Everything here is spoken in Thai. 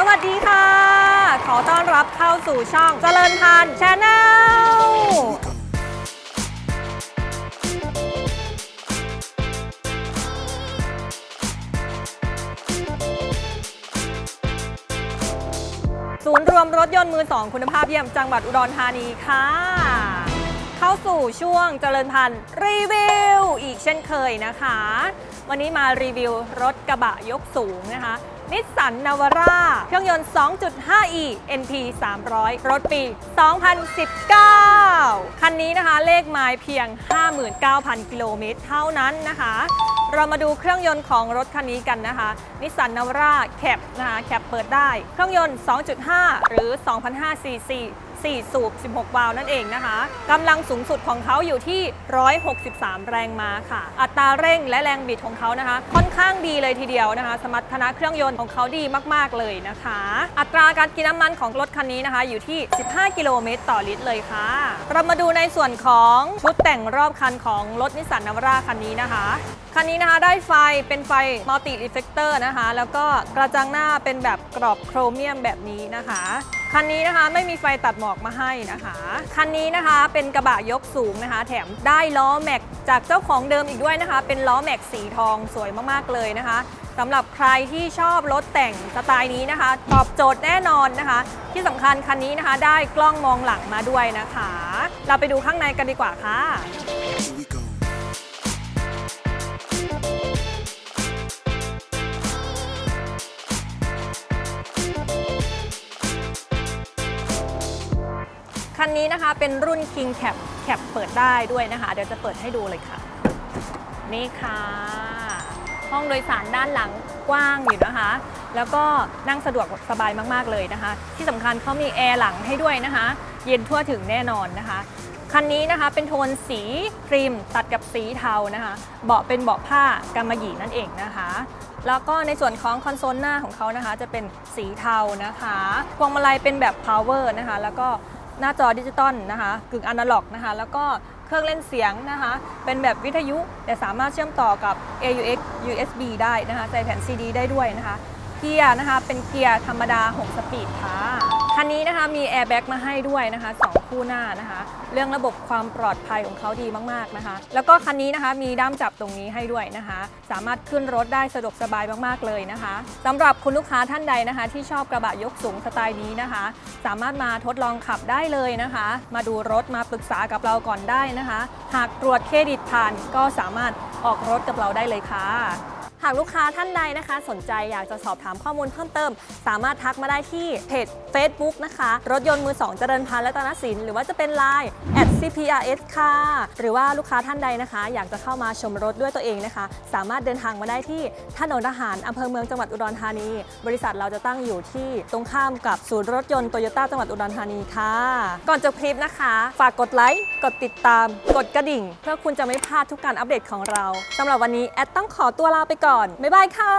สวัสดีค่ะ ขอต้อนรับเข้าสู่ช่องเจริญพันธ์ชาแนลศูนย์รวมรถยนต์มือสองคุณภาพเยี่ยมจังหวัดอุดรธานีค่ะ เข้าสู่ช่วงเจริญพันธ์รีวิวอีกเช่นเคยนะคะ วันนี้มารีวิวรถกระบะยกสูงนะคะ นิสสันนาวาร่าเครื่องยนต์ 2.5e NP 300 รถปี 2019 คันนี้นะคะเลขไม้เพียง 59,000 กิโลเมตรเท่านั้นนะคะ เรามาดูเครื่องยนต์ของรถคันนี้กันนะคะนิสสันนาวาร่าแคปนะคะแคปเปิดได้ เครื่องยนต์ 2.5 หรือ 2,500ซีซี 4 สูบ 16 วาล์วนั่นเองนะคะกำลังสูงสุดของเขาอยู่ที่ 163 แรงม้าค่ะ อัตราเร่งและแรงบิดของเขานะคะ ค่อนข้างดีเลยทีเดียวนะคะ สมรรถนะเครื่องยนต์ของเขาดีมากๆเลยนะคะ อัตราการกินน้ำมันของรถคันนี้นะคะ อยู่ที่ 15 กิโลเมตรต่อลิตรเลยค่ะ เรามาดูในส่วนของชุดแต่งรอบคันของรถนิสสันนาวราคันนี้นะคะคันนี้นะคะได้ไฟเป็นไฟมัลติรีเฟกเตอร์นะคะ แล้วก็กระจังหน้าเป็นแบบกรอบโครเมียมแบบนี้นะคะ คันนี้นะคะไม่มีไฟตัดหมอกมาให้นะคะ คันนี้นะคะเป็นกระบะยกสูงนะคะ แถมได้ล้อแม็กจากเจ้าของเดิมอีกด้วยนะคะ เป็นล้อแม็กสีทองสวยมากๆเลยนะคะสำหรับใครที่ชอบรถแต่งสไตล์นี้นะคะ ตอบโจทย์แน่นอนนะคะ ที่สำคัญคันนี้นะคะได้กล้องมองหลังมาด้วยนะคะ เราไปดูข้างในกันดีกว่าค่ะ นนี้นะคะเป็นรุ่น King Cap Cap เปิดได้ด้วยนะคะ เดี๋ยวจะเปิดให้ดูเลยค่ะ นี่ค่ะ ห้องโดยสารด้านหลังกว้างอยู่นะคะ แล้วก็นั่งสะดวกสบายมาก ๆ เลยนะคะ ที่สำคัญเขามีแอร์หลังให้ด้วยนะคะ เย็นทั่วถึงแน่นอนนะคะคันนี้นะคะเป็นโทนสีครีมตัดกับสีเทานะคะ เบาะเป็นเบาะผ้ากำมะหยี่นั่นเองนะคะ แล้วก็ในส่วนของคอนโซลหน้าของเขานะคะ จะเป็นสีเทานะคะพวงมาลัยเป็นแบบ power นะคะ แล้วก็ หน้าจอดิจิตอลนะคะกึ่งอนาล็อกนะคะแล้วก็เครื่องเล่นเสียงนะคะเป็นแบบวิทยุแต่สามารถเชื่อมต่อกับ AUX USB ได้นะคะใส่แผ่น CD ได้ด้วยนะคะ เกียร์นะคะ เป็นเกียร์ธรรมดา 6 สปีดค่ะ คันนี้นะคะมีแอร์แบ็กมาให้ด้วยนะคะสองคู่หน้านะคะ เรื่องระบบความปลอดภัยของเขาดีมากๆนะคะ แล้วก็คันนี้นะคะมีด้ามจับตรงนี้ให้ด้วยนะคะ สามารถขึ้นรถได้สะดวกสบายมากๆเลยนะคะสำหรับคุณลูกค้าท่านใดนะคะ ที่ชอบกระบะยกสูงสไตล์นี้นะคะ สามารถมาทดลองขับได้เลยนะคะ มาดูรถมาปรึกษากับเราก่อนได้นะคะ หากตรวจเครดิตผ่านก็สามารถออกรถกับเราได้เลยค่ะ หากลูกค้าท่านใดนะคะ สนใจอยากจะสอบถามข้อมูลเพิ่มเติม สามารถทักมาได้ที่เพจ Facebook นะคะ รถยนต์มือ 2 เจริญพันธ์และตนสิน หรือว่าจะเป็น Line @cprs ค่ะ หรือว่าลูกค้าท่านใดนะคะ อยากจะเข้ามาชมรถด้วยตัวเองนะคะ สามารถเดินทางมาได้ที่ถนนทหารอำเภอเมืองจังหวัดอุดรธานี บริษัทเราจะตั้งอยู่ที่ตรงข้ามกับศูนย์รถยนต์โตโยต้าจังหวัดอุดรธานีค่ะ ก่อนจบคลิปนะคะ ฝากกดไลค์กดติดตาม กดกระดิ่ง เพื่อคุณจะไม่พลาดทุกการอัปเดตของเราสำหรับวันนี้แอดต้องขอตัวลาไปก่อนก่อน บ๊ายบายค่ะ